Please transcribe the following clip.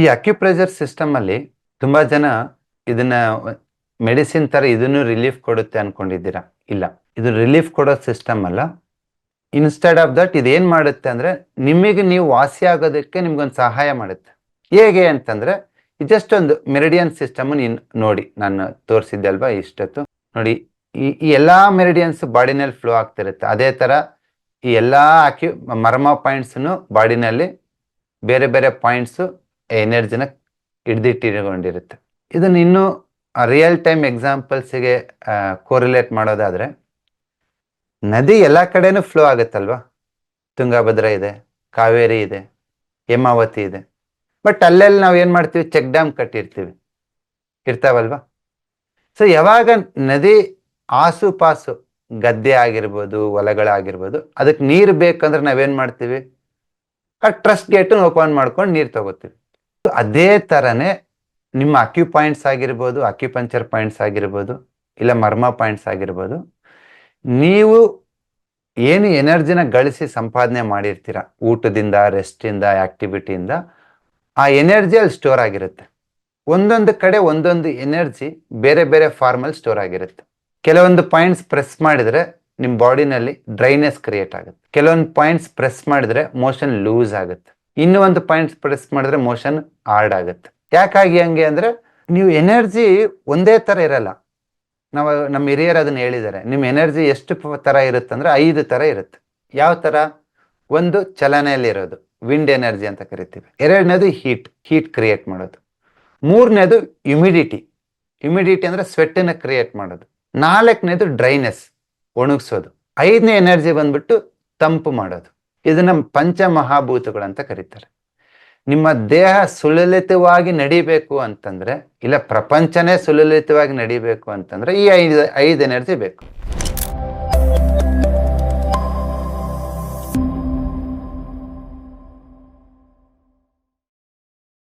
ಈ acupressure system ಅಲ್ಲಿ ತುಂಬಾ ಜನ ಇದನ್ನ ಮೆಡಿಸಿನ್ ತರ ಇದನ್ನು ರಿಲೀಫ್ ಕೊಡುತ್ತೆ ಅನ್ಕೊಂಡಿದ್ದೀರಾ? ಇಲ್ಲ. ಇದು ರಿಲೀಫ್ ಕೊಡೋ ಸಿಸ್ಟಮ್ ಅಲ್ಲ. ಇನ್ಸ್ಟೆಡ್ ಆಫ್ ದಟ್ ಇದೇನ್ ಮಾಡುತ್ತೆ ಅಂದ್ರೆ ನಿಮಗೆ ನೀವು ವಾಸಿ ಆಗೋದಕ್ಕೆ ನಿಮ್ಗೊಂದು ಸಹಾಯ ಮಾಡುತ್ತೆ. ಹೇಗೆ ಅಂತಂದ್ರೆ ಜಸ್ಟ್ ಒಂದು ಮೆರಿಡಿಯನ್ ಸಿಸ್ಟಮ್ ನೀನ್ ನೋಡಿ, ನಾನು ತೋರಿಸಿದ್ದೆ ಅಲ್ವಾ ಇಷ್ಟೊತ್ತು? ನೋಡಿ, ಈ ಎಲ್ಲಾ ಮೆರಿಡಿಯನ್ಸ್ ಬಾಡಿನಲ್ಲಿ ಫ್ಲೋ ಆಗ್ತಿರುತ್ತೆ. ಅದೇ ತರ ಈ ಎಲ್ಲಾ ಅಕ್ಯು ಮರ್ಮ ಪಾಯಿಂಟ್ಸ್ನು ಬಾಡಿನಲ್ಲಿ ಬೇರೆ ಬೇರೆ ಪಾಯಿಂಟ್ಸ್ ಎನರ್ಜಿನ ಹಿಡ್ದಿಟ್ಟಿಕೊಂಡಿರುತ್ತೆ ಇದನ್ನು ಇನ್ನು ರಿಯಲ್ ಟೈಮ್ ಎಕ್ಸಾಂಪಲ್ಸಿಗೆ ಕೋರಿಲೇಟ್ ಮಾಡೋದಾದ್ರೆ, ನದಿ ಎಲ್ಲ ಕಡೆನೂ ಫ್ಲೋ ಆಗುತ್ತಲ್ವಾ? ತುಂಗಭದ್ರ ಇದೆ, ಕಾವೇರಿ ಇದೆ, ಹೇಮಾವತಿ ಇದೆ. ಬಟ್ ಅಲ್ಲೆಲ್ಲಿ ನಾವು ಏನು ಮಾಡ್ತೀವಿ? ಚೆಕ್ ಡ್ಯಾಮ್ ಕಟ್ಟಿರ್ತೀವಿ. ಇರ್ತಾವಲ್ವಾ? ಸೊ ಯಾವಾಗ ನದಿ ಆಸುಪಾಸು ಗದ್ದೆ ಆಗಿರ್ಬೋದು, ಹೊಲಗಳಾಗಿರ್ಬೋದು ಅದಕ್ಕೆ ನೀರು ಬೇಕಂದ್ರೆ ನಾವೇನು ಮಾಡ್ತೀವಿ? ಆ ಟ್ರಸ್ಟ್ ಗೇಟನ್ನು ಓಪನ್ ಮಾಡ್ಕೊಂಡು ನೀರು ತಗೋತೀವಿ. So ಅದೇ ತರನೇ ನಿಮ್ಮ ಅಕ್ಯುಪಾಯಿಂಟ್ಸ್ ಆಗಿರ್ಬೋದು ಅಕ್ಯುಪಂಚರ್ ಪಾಯಿಂಟ್ಸ್ ಆಗಿರ್ಬೋದು, ಇಲ್ಲ ಮರ್ಮ ಪಾಯಿಂಟ್ಸ್ ಆಗಿರ್ಬೋದು, ನೀವು ಏನು ಎನರ್ಜಿನ ಗಳಿಸಿ ಸಂಪಾದನೆ ಮಾಡಿರ್ತೀರ? ಊಟದಿಂದ ರೆಸ್ಟಿಂದ ಆಕ್ಟಿವಿಟಿಯಿಂದ ಆ ಎನರ್ಜಿ ಅಲ್ಲಿ ಸ್ಟೋರ್ ಆಗಿರುತ್ತೆ. ಒಂದೊಂದು ಕಡೆ ಒಂದೊಂದು ಎನರ್ಜಿ ಬೇರೆ ಬೇರೆ ಫಾರ್ಮಲ್ಲಿ ಸ್ಟೋರ್ ಆಗಿರುತ್ತೆ. ಕೆಲವೊಂದು ಪಾಯಿಂಟ್ಸ್ ಪ್ರೆಸ್ ಮಾಡಿದ್ರೆ ನಿಮ್ಮ ಬಾಡಿನಲ್ಲಿ ಡ್ರೈನೆಸ್ ಕ್ರಿಯೇಟ್ ಆಗುತ್ತೆ. ಕೆಲವೊಂದು ಪಾಯಿಂಟ್ಸ್ ಪ್ರೆಸ್ ಮಾಡಿದ್ರೆ ಮೋಷನ್ ಲೂಸ್ ಆಗುತ್ತೆ. ಇನ್ನು ಒಂದು ಪಾಯಿಂಟ್ಸ್ ಪ್ರೆಸ್ ಮಾಡಿದ್ರೆ ಮೋಷನ್ ಹಾರ್ಡ್ ಆಗುತ್ತೆ. ಯಾಕಾಗಿ ಹಂಗೆ ಅಂದ್ರೆ ನೀವು ಎನರ್ಜಿ ಒಂದೇ ತರ ಇರಲ್ಲ. ನಾವು, ನಮ್ಮ ಹಿರಿಯರು ಅದನ್ನ ಹೇಳಿದ್ದಾರೆ. ನಿಮ್ಮ ಎನರ್ಜಿ ಎಷ್ಟು ತರ ಇರುತ್ತೆ ಅಂದ್ರೆ ಐದು ತರ ಇರುತ್ತೆ. ಯಾವ ತರ? ಒಂದು ಚಲನೆಯಲ್ಲಿರೋದು ವಿಂಡ್ ಎನರ್ಜಿ ಅಂತ ಕರಿತೀವಿ. ಎರಡನೇದು ಹೀಟ್ ಹೀಟ್ ಕ್ರಿಯೇಟ್ ಮಾಡೋದು. ಮೂರನೇದು ಹ್ಯುಮಿಡಿಟಿ ಹ್ಯುಮಿಡಿಟಿ ಅಂದ್ರೆ ಸ್ವೆಟ್ಟನ್ನ ಕ್ರಿಯೇಟ್ ಮಾಡೋದು. ನಾಲ್ಕನೇದು ಡ್ರೈನೆಸ್ ಒಣಗಿಸೋದು. ಐದನೇ ಎನರ್ಜಿ ಬಂದ್ಬಿಟ್ಟು ತಂಪು ಮಾಡೋದು. ಇದನ್ನ ಪಂಚಮಹಾಭೂತಗಳು ಅಂತ ಕರೀತಾರೆ. ನಿಮ್ಮ ದೇಹ ಸುಲಲಿತವಾಗಿ ನಡಿಬೇಕು ಅಂತಂದ್ರೆ, ಇಲ್ಲ ಪ್ರಪಂಚನೇ ಸುಲಲಿತವಾಗಿ ನಡಿಬೇಕು ಅಂತಂದ್ರೆ ಈ ಐದು ಐದು ಎನರ್ಜಿ ಬೇಕು.